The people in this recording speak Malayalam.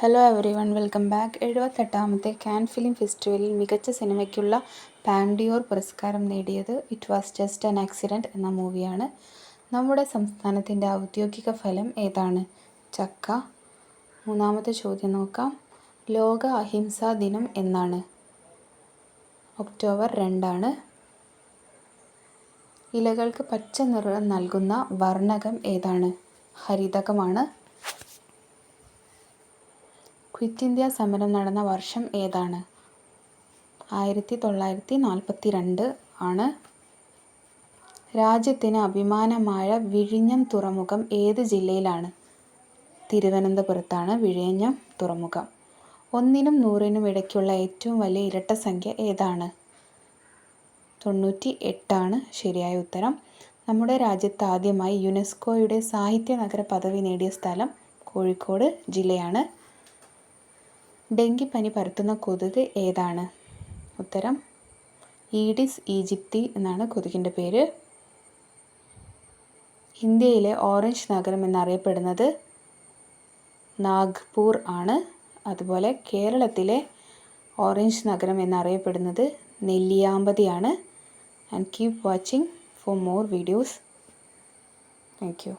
Hello every one welcome back എഴുപത്തെട്ടാമത്തെ കാൻ ഫിലിം ഫെസ്റ്റിവലിൽ മികച്ച സിനിമയ്ക്കുള്ള പാൻഡിയോർ പുരസ്കാരം നേടിയത് it was just an accident എന്ന മൂവിയാണ് നമ്മുടെ സംസ്ഥാനത്തിന്റെ ഔദ്യോഗിക ഫലം ഏതാണ്? ചക്ക. മൂന്നാമത്തെ ചോദ്യം നോക്കാം. ലോക അഹിംസാ ദിനം എന്നാണ്. ഒക്ടോബർ രണ്ടാണ്. ഇലകൾക്ക് പച്ച നിറം നൽകുന്ന വർണകം ഏതാണ്? ഹരിതകമാണ്. ക്വിറ്റ് ഇന്ത്യ സമരം നടന്ന വർഷം ഏതാണ്? ആയിരത്തി തൊള്ളായിരത്തി നാൽപ്പത്തി രണ്ട് ആണ്. രാജ്യത്തിന് അഭിമാനമായ വിഴിഞ്ഞം തുറമുഖം ഏത് ജില്ലയിലാണ്? തിരുവനന്തപുരത്താണ് വിഴിഞ്ഞം തുറമുഖം. ഒന്നിനും നൂറിനും ഇടയ്ക്കുള്ള ഏറ്റവും വലിയ ഇരട്ട സംഖ്യ ഏതാണ്? തൊണ്ണൂറ്റി എട്ടാണ് ശരിയായ ഉത്തരം. നമ്മുടെ രാജ്യത്ത് ആദ്യമായി യുനെസ്കോയുടെ സാഹിത്യ നഗര പദവി നേടിയ സ്ഥലം കോഴിക്കോട് ജില്ലയാണ്. ഡെങ്കിപ്പനി പരത്തുന്ന കൊതുക് ഏതാണ്? ഉത്തരം ഈഡിസ് ഈജിപ്തി എന്നാണ് കൊതുകിന്റെ പേര്. ഇന്ത്യയിലെ ഓറഞ്ച് നഗരം എന്നറിയപ്പെടുന്നത് നാഗ്പൂർ ആണ്. അതുപോലെ കേരളത്തിലെ ഓറഞ്ച് നഗരം എന്നറിയപ്പെടുന്നത് നെല്ലിയാമ്പതിയാണ് and keep watching for more videos thank you